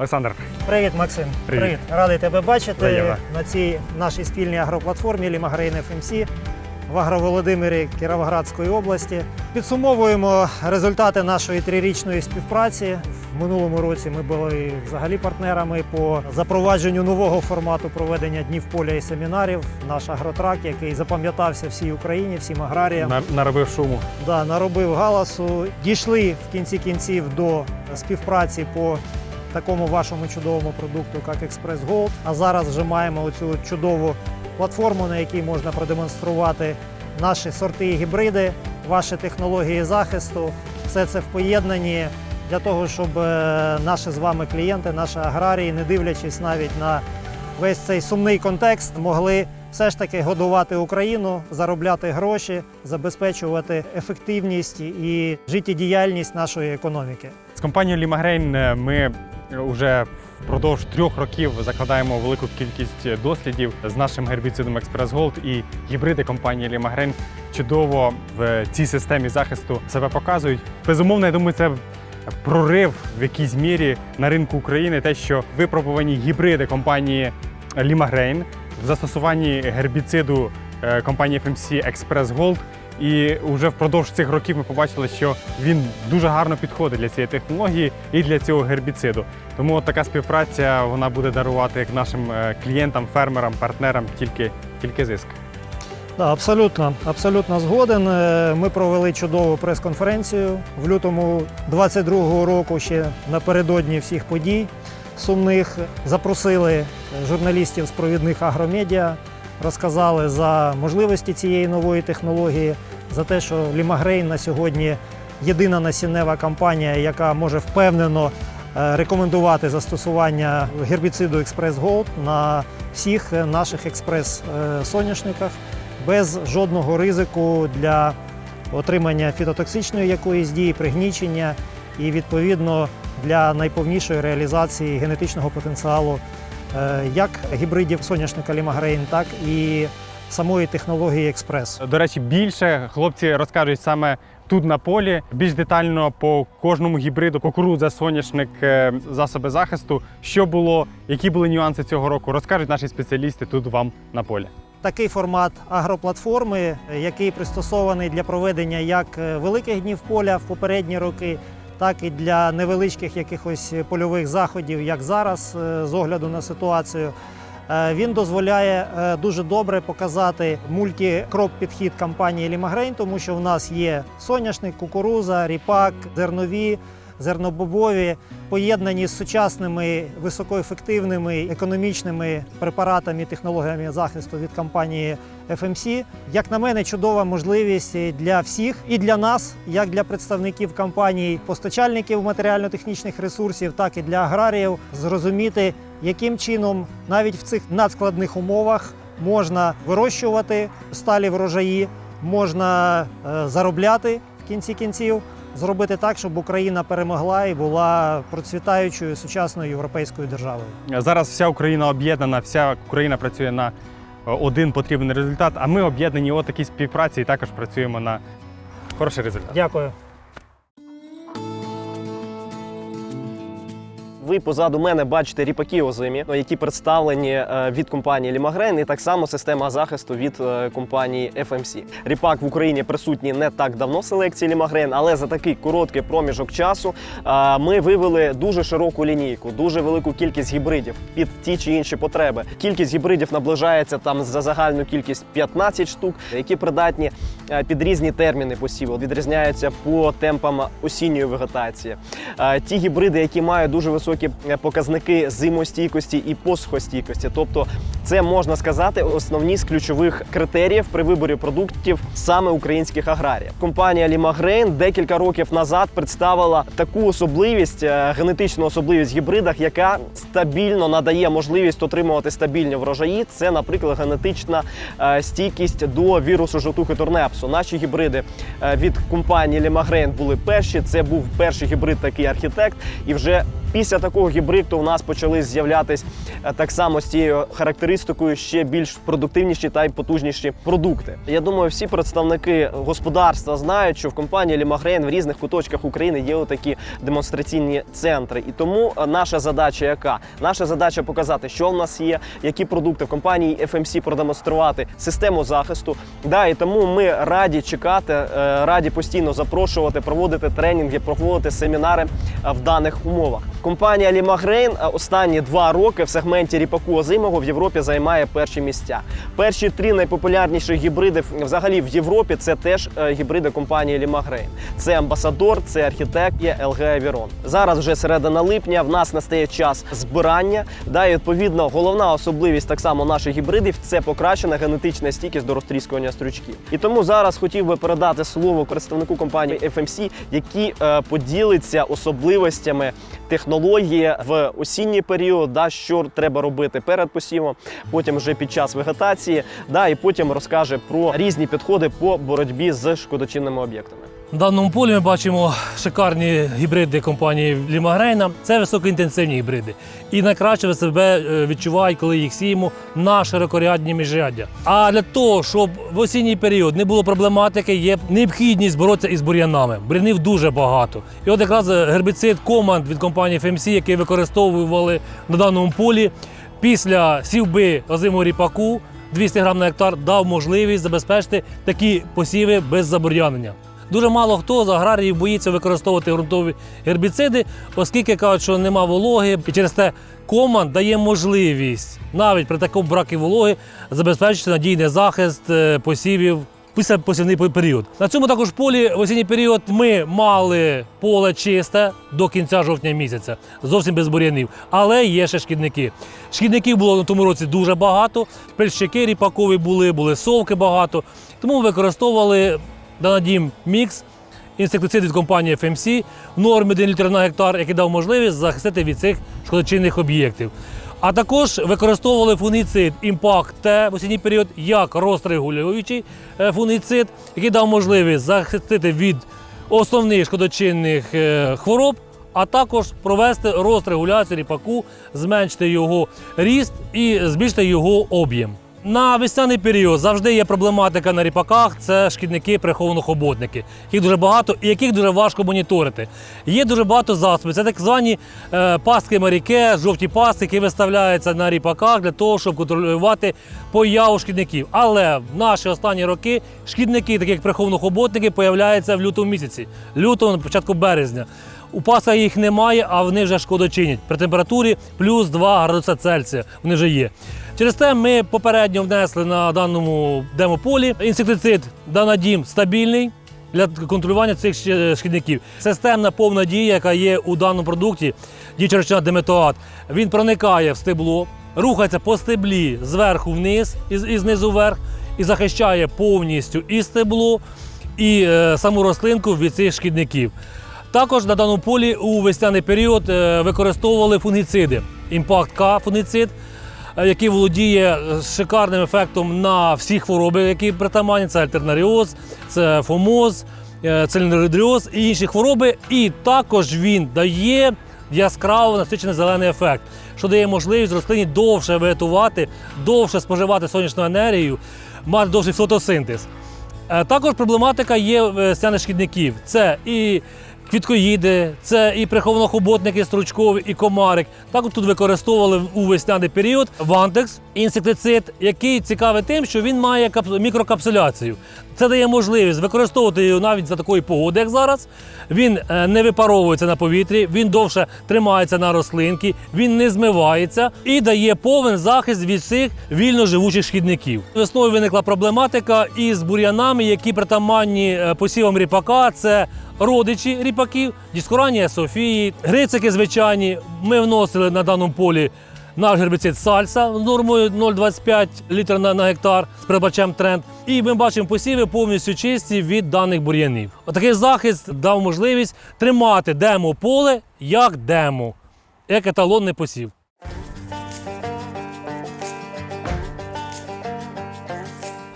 Олександр, Привіт, Максим. Привіт. Радий тебе бачити Взаємно. на цій нашій спільній агроплатформі Лімагрейн ФМС в Агроволодимирі Кіровоградської області. Підсумовуємо результати нашої трирічної співпраці. В минулому році ми були взагалі партнерами по запровадженню нового формату проведення днів поля і семінарів. Наш агротрак, який запам'ятався всій Україні, всім аграріям. на- наробив шуму. Да, наробив галасу. Дійшли в кінці кінців до співпраці по такому вашому чудовому продукту, як Експрес Gold. А зараз вже маємо оцю чудову платформу, на якій можна продемонструвати наші сорти і гібриди, ваші технології захисту. Все це в поєднанні для того, щоб е, наші з вами клієнти, наші аграрії, не дивлячись навіть на весь цей сумний контекст, могли все ж таки годувати Україну, заробляти гроші, забезпечувати ефективність і життєдіяльність нашої економіки. З компанією Лімагрейн ми вже впродовж трьох років закладаємо велику кількість дослідів з нашим гербіцидом Експрес Голд і гібриди компанії Лімагрейн чудово в цій системі захисту себе показують. Безумовно, я думаю, це прорив в якійсь мірі на ринку України, те, що випробувані гібриди компанії Лімагрейн в застосуванні гербіциду е, компанії FMC Express Gold. І вже впродовж цих років ми побачили, що він дуже гарно підходить для цієї технології і для цього гербіциду. Тому от така співпраця вона буде дарувати як нашим е, клієнтам, фермерам, партнерам тільки, тільки зиск. Да, абсолютно, абсолютно згоден. Е, Ми провели чудову прес-конференцію в лютому 22-го року, ще напередодні всіх подій сумних. Запросили журналістів з провідних агромедіа, розказали за можливості цієї нової технології, за те, що Лімагрейн на сьогодні єдина насіннева компанія, яка може впевнено е, рекомендувати застосування гербіциду Експрес Gold на всіх е, наших експрес-соняшниках без жодного ризику для отримання фітотоксичної якоїсь дії, пригнічення і відповідно для найповнішої реалізації генетичного потенціалу е, як гібридів соняшника Лімагрейн, так і самої технології експрес. До речі, більше хлопці розкажуть саме тут на полі, більш детально по кожному гібриду, кукурудза, соняшник, е, засоби захисту, що було, які були нюанси цього року, розкажуть наші спеціалісти тут вам на полі. Такий формат агроплатформи, який пристосований для проведення як е, великих днів поля в попередні роки, так і для невеличких якихось польових заходів, як зараз, е, з огляду на ситуацію. Е, Він дозволяє е, дуже добре показати мультикроп підхід компанії Лімагрейн, тому що в нас є соняшник, кукуруза, ріпак, зернові, зернобобові, поєднані з сучасними високоефективними економічними препаратами і технологіями захисту від компанії FMC. Як на мене, чудова можливість для всіх і для нас, як для представників компаній, постачальників матеріально-технічних ресурсів, так і для аграріїв, зрозуміти, яким чином навіть в цих надскладних умовах можна вирощувати сталі врожаї, можна е, заробляти в кінці кінців, зробити так, щоб Україна перемогла і була процвітаючою сучасною європейською державою. Зараз вся Україна об'єднана, вся Україна працює на е, один потрібний результат, а ми об'єднані у такій співпраці і також працюємо на хороший результат. Дякую. Ви позаду мене бачите ріпаки озимі, які представлені е, від компанії Лімагрейн, і так само система захисту від е, компанії FMC. Ріпак в Україні присутній не так давно селекції Лімагрейн, але за такий короткий проміжок часу е, ми вивели дуже широку лінійку, дуже велику кількість гібридів під ті чи інші потреби. Кількість гібридів наближається там за загальну кількість 15 штук, які придатні під різні терміни посіву, відрізняються по темпам осінньої вегетації. Ті гібриди, які мають дуже високі е, показники зимостійкості і посухостійкості, тобто це можна сказати основні з ключових критеріїв при виборі продуктів саме українських аграріїв. Компанія Лімагрейн декілька років назад представила таку особливість, е, генетичну особливість в гібридах, яка стабільно надає можливість отримувати стабільні врожаї. Це, наприклад, генетична е, стійкість до вірусу жовтухи турнепсу. Наші гібриди від компанії Лімагрейн були перші. Це був перший гібрид, такий архітект, і вже Після такого гібриду у нас почали з'являтись е, так само з цією характеристикою ще більш продуктивніші та й потужніші продукти. Я думаю, всі представники господарства знають, що в компанії Лімагрейн в різних куточках України є такі демонстраційні центри. І тому е, наша задача яка? Наша задача показати, що в нас є, які продукти в компанії FMC продемонструвати систему захисту. Да, і тому ми раді чекати, е, раді постійно запрошувати, проводити тренінги, проводити семінари в даних умовах. Компанія Лімагрейн е, останні два роки в сегменті ріпаку озимого в Європі займає перші місця. Перші три найпопулярніші гібриди взагалі в Європі це теж е, гібриди компанії Лімагрейн. Це Амбасадор, це Архітект і LG Aviron. Зараз вже середина липня. В нас настає час збирання. Да, і відповідно головна особливість так само наших гібридів це покращена генетична стійкість до розтріскування стручків. І тому зараз хотів би передати слово представнику компанії FMC, який е, поділиться особливостями технології в осінній період, да, що треба робити перед посівом, потім вже під час вегетації, да, і потім розкаже про різні підходи по боротьбі з шкодочинними об'єктами. На даному полі ми бачимо шикарні гібриди компанії Лімагрейна. Це високоінтенсивні гібриди. І найкраще себе е, відчувають, коли їх сіємо на широкорядні міжряддя. А для того, щоб в осінній період не було проблематики, є необхідність боротися із бур'янами. Бур'янів дуже багато. І от якраз гербіцид команд від компанії FMC, який використовували на даному полі, після сівби озимого ріпаку 200 грам на гектар дав можливість забезпечити такі посіви без забур'янення. Дуже мало хто з аграріїв боїться використовувати ґрунтові гербіциди, оскільки кажуть, що нема вологи, і через те команд дає можливість навіть при такому браку вологи забезпечити надійний захист е, посівів. Після посівний період. На цьому також полі в осінній період ми мали поле чисте до кінця жовтня місяця, зовсім без бур'янів. Але є ще шкідники. Шкідників було на тому році дуже багато. Пельщики ріпакові були, були совки багато. Тому використовували Данадім Мікс, інсектицид від компанії FMC в нормі 1 літр на гектар, який дав можливість захистити від цих шкодочинних об'єктів. А також використовували фунгіцид Impact T в осінній період як розрегулюючий е, фунгіцид, який дав можливість захистити від основних шкодочинних е, хвороб, а також провести розрегуляцію ріпаку, зменшити його ріст і збільшити його об'єм. На весняний період завжди є проблематика на ріпаках. Це шкідники приховано-хоботники, яких дуже багато і яких дуже важко моніторити. Є дуже багато засобів. Це так звані е, пастки маріке, жовті пастки, які виставляються на ріпаках для того, щоб контролювати появу шкідників. Але в наші останні роки шкідники, такі як приховано-хоботники, появляються в лютому місяці, лютого на початку березня. У паса їх немає, а вони вже шкодочинять. При температурі плюс 2 градуса Цельсія вони вже є. Через те ми попередньо внесли на даному демополі інсектицид Данадім стабільний для контролювання цих шкідників. Системна повна дія, яка є у даному продукті, діюча речовина диметоат, він проникає в стебло, рухається по стеблі зверху вниз і, знизу вверх, і захищає повністю і стебло, і е, саму рослинку від цих шкідників. Також на даному полі у весняний період е, використовували фунгіциди. Імпакт К фунгіцид, е, який володіє е, шикарним ефектом на всі хвороби, які притаманні. Це альтернаріоз, це фомоз, е, і інші хвороби. І також він дає яскраво насичений зелений ефект, що дає можливість рослині довше вегетувати, довше споживати сонячну енергію, мати довший фотосинтез. Е, Також проблематика є весняних шкідників. Це і квіткоїди, це і приховано-хоботники стручкові, і комарик. Також тут використовували у весняний період вантекс, інсектицид, який цікавий тим, що він має кап- мікрокапсуляцію. Це дає можливість використовувати його навіть за такої погоди, як зараз. Він е, не випаровується на повітрі, він довше тримається на рослинки, він не змивається і дає повен захист від всіх вільно живучих шкідників. Весною виникла проблематика із бур'янами, які притаманні е, посівам ріпака. Це родичі ріпаків, діскоранія Софії, грицики звичайні. Ми вносили на даному полі наш гербіцид сальса нормою 0,25 літр на, на гектар з прибачем тренд. І ми бачимо посіви повністю чисті від даних бур'янів. Отакий захист дав можливість тримати демо поле як демо, як еталонний посів.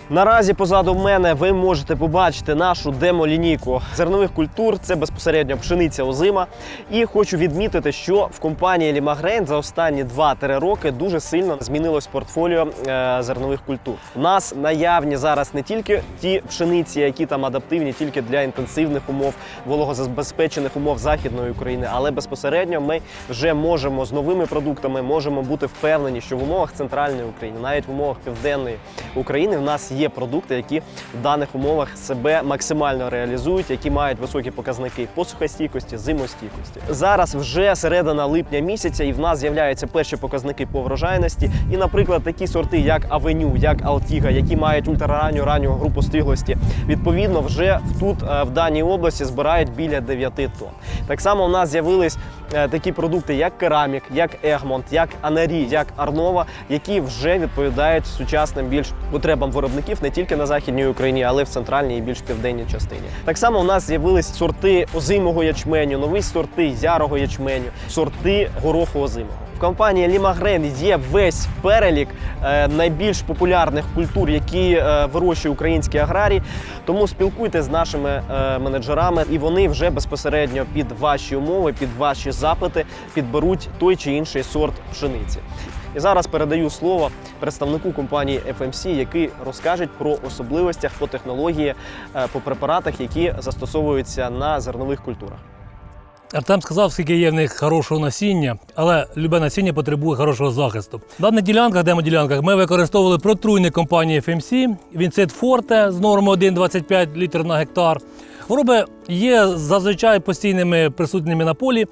Наразі позаду мене ви можете побачити нашу демо-лінійку зернових культур. Це безпосередньо пшениця озима. І хочу відмітити, що в компанії Лімагрейн за останні 2-3 роки дуже сильно змінилось портфоліо е, зернових культур. У нас наявні зараз не тільки ті пшениці, які там адаптивні тільки для інтенсивних умов, вологозабезпечених умов західної України, але безпосередньо ми вже можемо з новими продуктами можемо бути впевнені, що в умовах центральної України, навіть в умовах південної України, в нас є продукти, які в даних умовах себе максимально реалізують, які мають високі показники посухостійкості, зимостійкості. Зараз вже середина липня місяця, і в нас з'являються перші показники по врожайності. І, наприклад, такі сорти, як Авеню, як Алтіга, які мають ультраранню ранню групу стиглості, відповідно, вже тут е, в даній області збирають біля 9 тонн. Так само у нас з'явились е, такі продукти, як Керамік, як Егмонт, як Анарі, як Арнова, які вже відповідають сучасним більш потребам виробників не тільки на західній Україні, але й в центральній і більш південній частині. Так само у нас з'явились сорти озимого ячменю, нові сорти ярого ячменю, сорти гороху озимого. В компанії Лімагрен є весь перелік е, найбільш популярних культур, які е, вирощує українські аграрії. Тому спілкуйтесь з нашими е, менеджерами, і вони вже безпосередньо під ваші умови, під ваші запити підберуть той чи інший сорт пшениці. І зараз передаю слово представнику компанії FMC, який розкаже про особливостях по технології, е, по препаратах, які застосовуються на зернових культурах. Артем сказав, скільки є в них хорошого насіння, але любе насіння потребує хорошого захисту. В даних ділянках, демоділянках, ми використовували протруйник компанії FMC, Вінцит Форте з нормою 1,25 літр на гектар. Хвороби є зазвичай постійними присутніми на полі.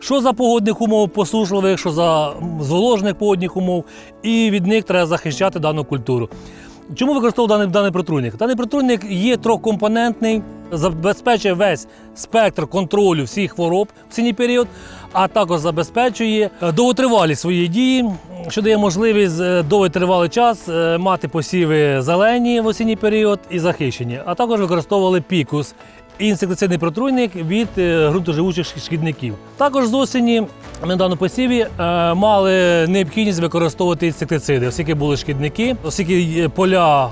Що за погодних умов посушливих, що за зволожених погодних умов, і від них треба захищати дану культуру. Чому використовував даний, даний протруйник? Даний протруйник є трьохкомпонентний, забезпечує весь спектр контролю всіх хвороб в синій період, а також забезпечує е, довготривалість своєї дії, що дає можливість е, довготривалий час е, мати посіви зелені в осінній період і захищені. А також використовували пікус. Інсектицидний протруйник від ґрунтоживучих шкідників. Також з осені ми на даному посіві мали необхідність використовувати інсектициди, оскільки були шкідники, оскільки поля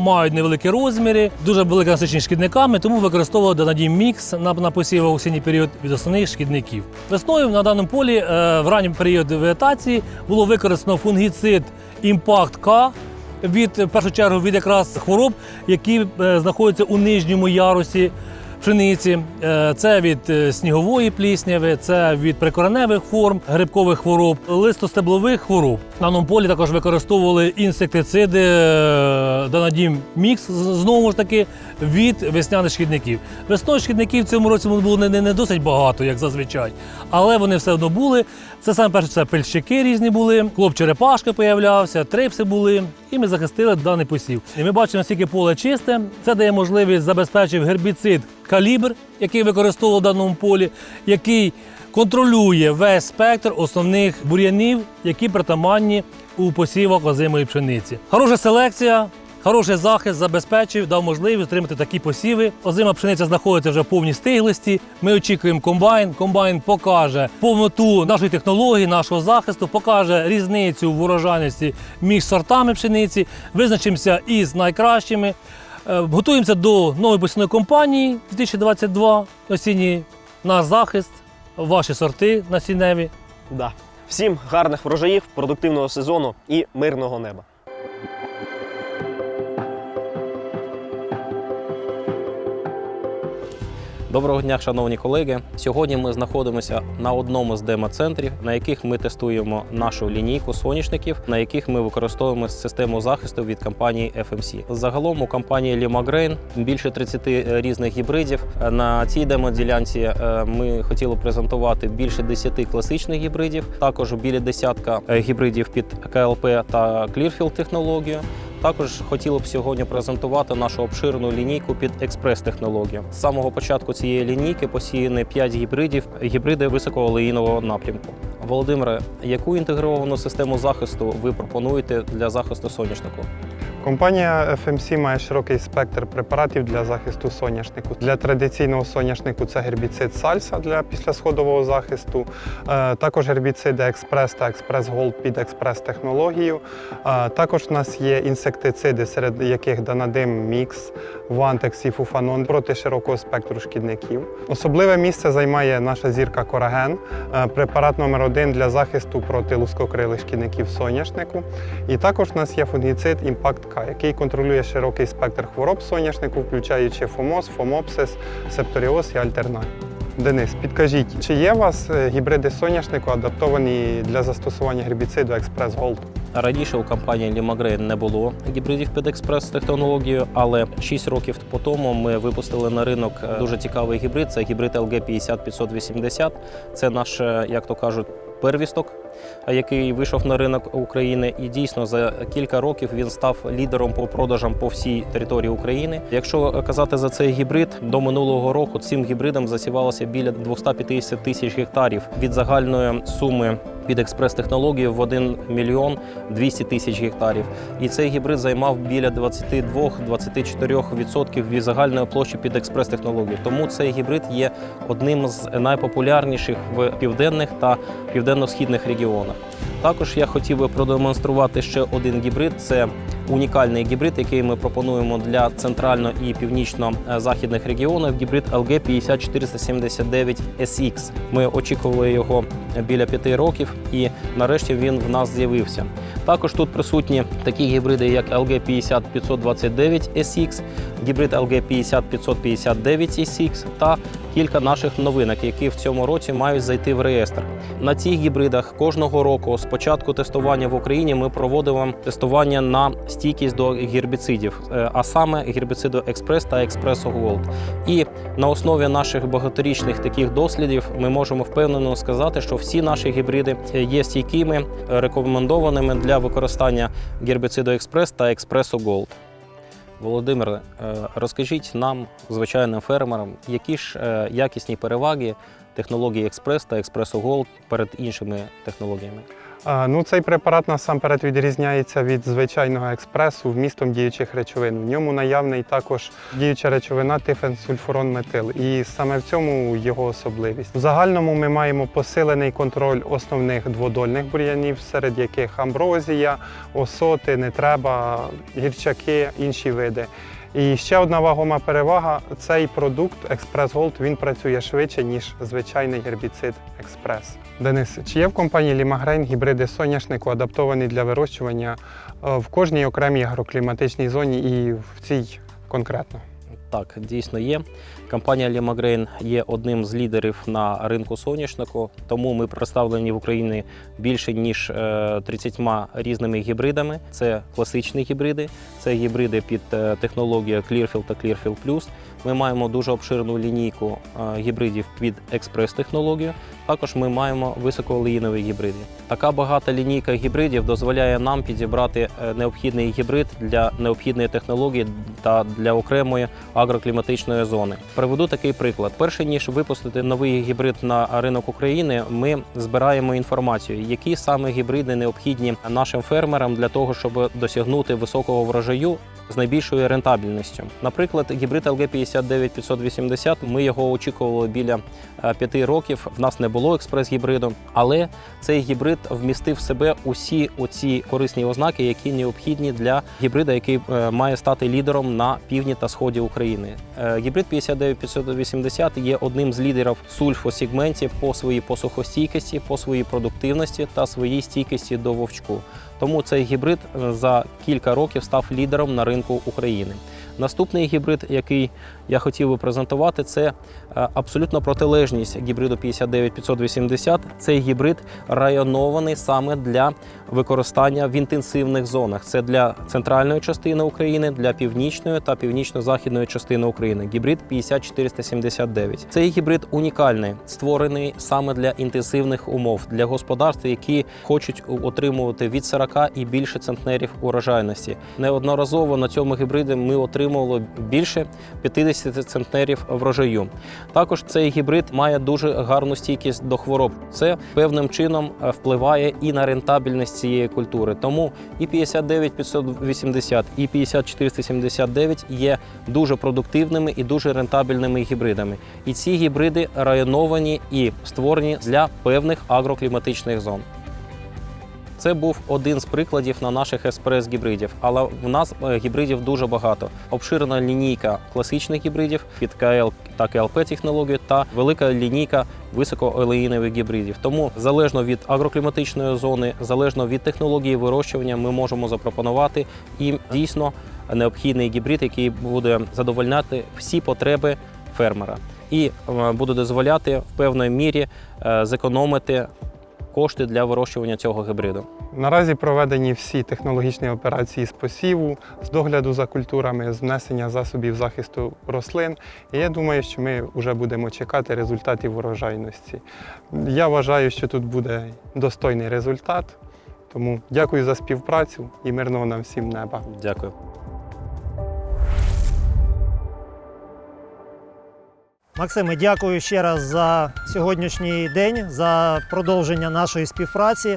мають невеликі розміри, дуже велика насиченість шкідниками, тому використовували Донадій мікс на, на посівах осінній період від основних шкідників. Весною на даному полі е, в ранній період вегетації було використано фунгіцид Імпакт К від в першу чергу від якраз хвороб, які е, знаходяться у нижньому ярусі пшениці. Е, Це від е, снігової плісняви, це від прикореневих форм грибкових хвороб, листостеблових хвороб. На даному полі також використовували інсектициди е, Данадім Мікс знову ж таки від весняних шкідників. Весною шкідників в цьому році було не, не, досить багато, як зазвичай, але вони все одно були. Це саме перше, це пельщики різні були, клоп черепашки появлявся, трипси були, і ми захистили даний посів. І ми бачимо, наскільки поле чисте. Це дає можливість забезпечити гербіцид калібр, який використовував в даному полі, який контролює весь спектр основних бур'янів, які притаманні у посівах озимої пшениці. Хороша селекція. Хороший захист забезпечив, дав можливість отримати такі посіви. Озима пшениця знаходиться вже в повній стиглості. Ми очікуємо комбайн. Комбайн покаже повноту нашої технології, нашого захисту, покаже різницю в урожайності між сортами пшениці. Визначимося із найкращими. Е, Готуємося до нової посівної кампанії 2022 осінній. Наш захист, ваші сорти насінневі. Да. Всім гарних врожаїв, продуктивного сезону і мирного неба. Доброго дня, шановні колеги. Сьогодні ми знаходимося на одному з демо-центрів, на яких ми тестуємо нашу лінійку соняшників, на яких ми використовуємо систему захисту від компанії FMC. Загалом у компанії Limagrain більше 30 різних гібридів. На цій демо-ділянці е, ми хотіли презентувати більше 10 класичних гібридів, також біля десятка е, гібридів під КЛП та Clearfield технологію. Також хотіло б сьогодні презентувати нашу обширну лінійку під експрес-технологію. З самого початку цієї лінійки посіяні 5 гібридів, гібриди високоолеїнового напрямку. Володимире, яку інтегровану систему захисту ви пропонуєте для захисту соняшнику? Компанія FMC має широкий спектр препаратів для захисту соняшнику. Для традиційного соняшнику це гербіцид Сальса для післясходового захисту, е, також гербіциди Експрес та Експрес Голд під експрес-технологію. Е, Також в нас є інсектициди, серед яких Данадим Мікс, Вантекс і Фуфанон проти широкого спектру шкідників. Особливе місце займає наша зірка Кораген, е, препарат номер один для захисту проти лускокрилих шкідників соняшнику. І також в нас є фунгіцид Impact K, який контролює широкий спектр хвороб соняшнику, включаючи фомоз, фомопсис, септоріоз і альтернат. Денис, підкажіть, чи є у вас е, гібриди соняшнику адаптовані для застосування гербіциду Експрес Голд? Раніше у компанії Лімагрейн не було гібридів під експрес-технологією, але 6 років по тому ми випустили на ринок е, дуже цікавий гібрид. Це гібрид LG 50580. Це наш, е, як то кажуть, первісток, який вийшов на ринок України. І дійсно за кілька років він став лідером по продажам по всій території України. Якщо казати за цей гібрид, до минулого року цим гібридом засівалося біля 250 тисяч гектарів від загальної суми під експрес-технологію в 1 мільйон 200 тисяч гектарів. І цей гібрид займав біля 22-24% від загальної площі під експрес-технологію. Тому цей гібрид є одним з найпопулярніших в південних та південно-східних регіонах. Також я хотів би продемонструвати ще один гібрид. Це унікальний гібрид, який ми пропонуємо для центрально і північно-західних регіонів. Гібрид LG 5479 SX. Ми очікували його біля п'яти років, і нарешті він в нас з'явився. Також тут присутні такі гібриди, як LG 50529 SX, гібрид LG 50559 SX та кілька наших новинок, які в цьому році мають зайти в реєстр. На цих гібридах кожного року з початку тестування в Україні ми проводимо тестування на стійкість до гербіцидів, е, а саме гербіциду Експрес та Експресо Голд. І на основі наших багаторічних таких дослідів ми можемо впевнено сказати, що всі наші гібриди є стійкими, е, рекомендованими для використання гербіциду Експрес та Експресо Голд. Володимире, е, розкажіть нам, звичайним фермерам, які ж е, якісні переваги технології Експрес та Експресо Голд перед іншими технологіями. Ну, цей препарат насамперед відрізняється від звичайного експресу вмістом діючих речовин. В ньому наявний також діюча речовина тифенсульфурон-метил. І саме в цьому його особливість. В загальному ми маємо посилений контроль основних дводольних бур'янів, серед яких амброзія, осоти, нетреба, гірчаки, інші види. І ще одна вагома перевага: цей продукт Експрес Голд він працює швидше, ніж звичайний гербіцид Експрес. Денис, чи є в компанії Лімагрейн гібриди соняшнику адаптовані для вирощування е, в кожній окремій агрокліматичній зоні і в цій конкретно? Так, дійсно є. Компанія Лімагрейн є одним з лідерів на ринку соняшнику, тому ми представлені в Україні більше ніж е, 30 різними гібридами. Це класичні гібриди, це гібриди під е, технологією Clearfield та Clearfield Plus. Ми маємо дуже обширну лінійку е, гібридів під експрес-технологію. Також ми маємо високоолеїнові гібриди. Така багата лінійка гібридів дозволяє нам підібрати е, необхідний гібрид для необхідної технології та для окремої агрокліматичної зони. Приведу такий приклад. Перше ніж випустити новий гібрид на ринок України, ми збираємо інформацію, які саме гібриди необхідні нашим фермерам для того, щоб досягнути високого врожаю з найбільшою рентабельністю. Наприклад, гібрид LG 59580, ми його очікували біля 5 років. В нас не було експрес-гібриду, але цей гібрид вмістив в себе усі оці корисні ознаки, які необхідні для гібрида, який е, має стати лідером на півдні та сході України. Е, Гібрид 59580 є одним з лідерів сульфосегменті по своїй посухостійкості, по своїй продуктивності та своїй стійкості до вовчку. Тому цей гібрид е, за кілька років став лідером на ринку України. Наступний гібрид, який я хотів би презентувати, це е, абсолютно протилежність гібриду 59580. Цей гібрид районований саме для використання в інтенсивних зонах. Це для центральної частини України, для північної та північно-західної частини України. Гібрид 50479. Цей гібрид унікальний, створений саме для інтенсивних умов, для господарств, які хочуть отримувати від 40 і більше центнерів урожайності. Неодноразово на цьому гібриді ми отримувало більше 50 центнерів врожаю. Також цей гібрид має дуже гарну стійкість до хвороб. Це певним чином е, впливає і на рентабельність цієї культури. Тому і 59 580, і 50 479 є дуже продуктивними і дуже рентабельними гібридами. І ці гібриди районовані і створені для певних агрокліматичних зон. Це був один з прикладів на наших еспрес-гібридів, але в нас е, гібридів дуже багато. Обширена лінійка класичних гібридів під КЛ та КЛП технологію та велика лінійка високоолеїнових гібридів. Тому залежно від агрокліматичної зони, залежно від технології вирощування, ми можемо запропонувати їм дійсно необхідний гібрид, який буде задовольняти всі потреби фермера і е, буде дозволяти в певної мірі е, зекономити кошти для вирощування цього гібриду. Наразі проведені всі технологічні операції з посіву, з догляду за культурами, з внесення засобів захисту рослин. І я думаю, що ми вже будемо чекати результатів урожайності. Я вважаю, що тут буде достойний результат. Тому дякую за співпрацю і мирного нам всім неба. Дякую. Максиме, дякую ще раз за сьогоднішній день, за продовження нашої співпраці.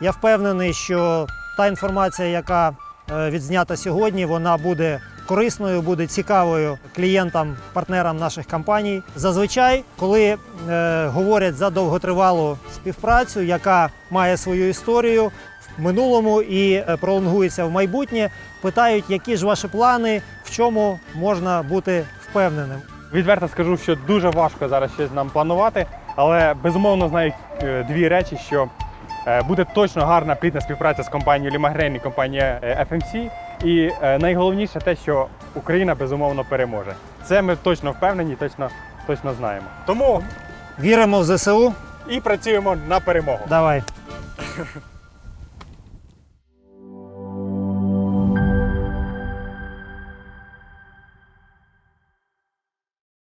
Я впевнений, що та інформація, яка е, відзнята сьогодні, вона буде корисною, буде цікавою клієнтам, партнерам наших компаній. Зазвичай, коли е, говорять за довготривалу співпрацю, яка має свою історію в минулому і е, пролонгується в майбутнє, питають, які ж ваші плани, в чому можна бути впевненим. Відверто скажу, що дуже важко зараз щось нам планувати, але безумовно знаю е, дві речі, що е, буде точно гарна плідна співпраця з компанією Лімагрейн і компанією е, FMC. І найголовніше те, що Україна безумовно переможе. Це ми точно впевнені, точно, точно знаємо. Тому Віримо в ЗСУ. і працюємо на перемогу. Давай.